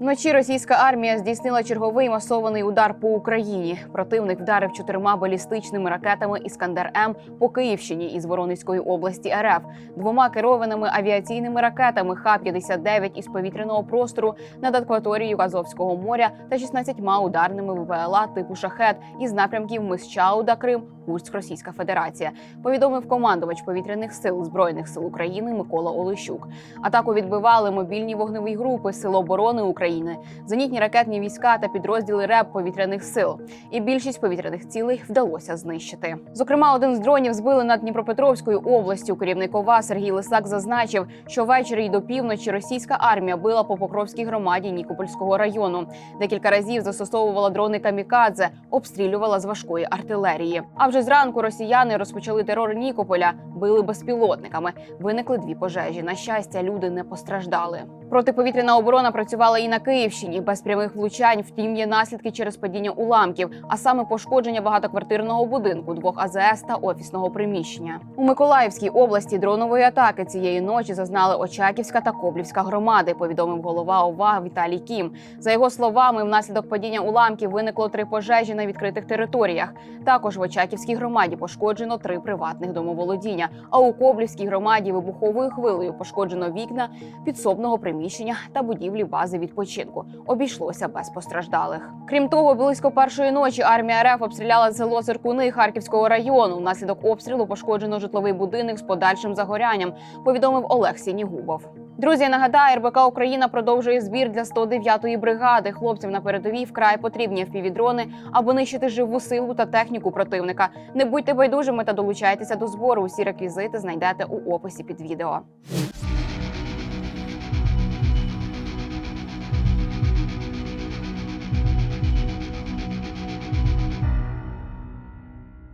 Вночі російська армія здійснила черговий масований удар по Україні. Противник вдарив чотирма балістичними ракетами Іскандер М по Київщині із Воронезької області РФ, двома керованими авіаційними ракетами Х-59 із повітряного простору над акваторією Азовського моря та 16 ударними ВПЛА типу шахет із напрямків Мисчауда, Крим, Курськ, Російська Федерація. Повідомив командувач повітряних сил збройних сил України Микола Олещук. Атаку відбивали мобільні вогневі групи Сил оборони України, зенітні ракетні війська та підрозділи РЕБ повітряних сил. І більшість повітряних цілей вдалося знищити. Зокрема, один з дронів збили над Дніпропетровською областю. Керівник ОВА Сергій Лисак зазначив, що ввечері й до півночі російська армія била по Покровській громаді Нікопольського району. Декілька разів застосовувала дрони камікадзе, обстрілювала з важкої артилерії. А вже зранку росіяни розпочали терор Нікополя, били безпілотниками. Виникли дві пожежі. На щастя, люди не постраждали. Протиповітряна оборона працювала і на Київщині без прямих влучань. Втім, є наслідки через падіння уламків, а саме пошкодження багатоквартирного будинку, двох АЗС та офісного приміщення. У Миколаївській області дронової атаки цієї ночі зазнали Очаківська та Коблівська громади. Повідомив голова ОВА Віталій Кім. За його словами, внаслідок падіння уламків виникло три пожежі на відкритих територіях. Також в Очаківській громаді пошкоджено три приватних домоволодіння. А у Коблівській громаді вибуховою хвилею пошкоджено вікна підсобного приміщення та будівлі бази відпочинку. Обійшлося без постраждалих. Крім того, близько першої ночі армія РФ обстріляла село Циркуни Харківського району. Внаслідок обстрілу пошкоджено житловий будинок з подальшим загорянням. Повідомив Олег Сінігубов. Друзі, нагадаю, РБК Україна продовжує збір для 109-ї бригади. Хлопців на передовій вкрай потрібні впівдрони, аби нищити живу силу та техніку противника. Не будьте байдужими та долучайтеся до збору. Усі реквізити знайдете у описі під відео.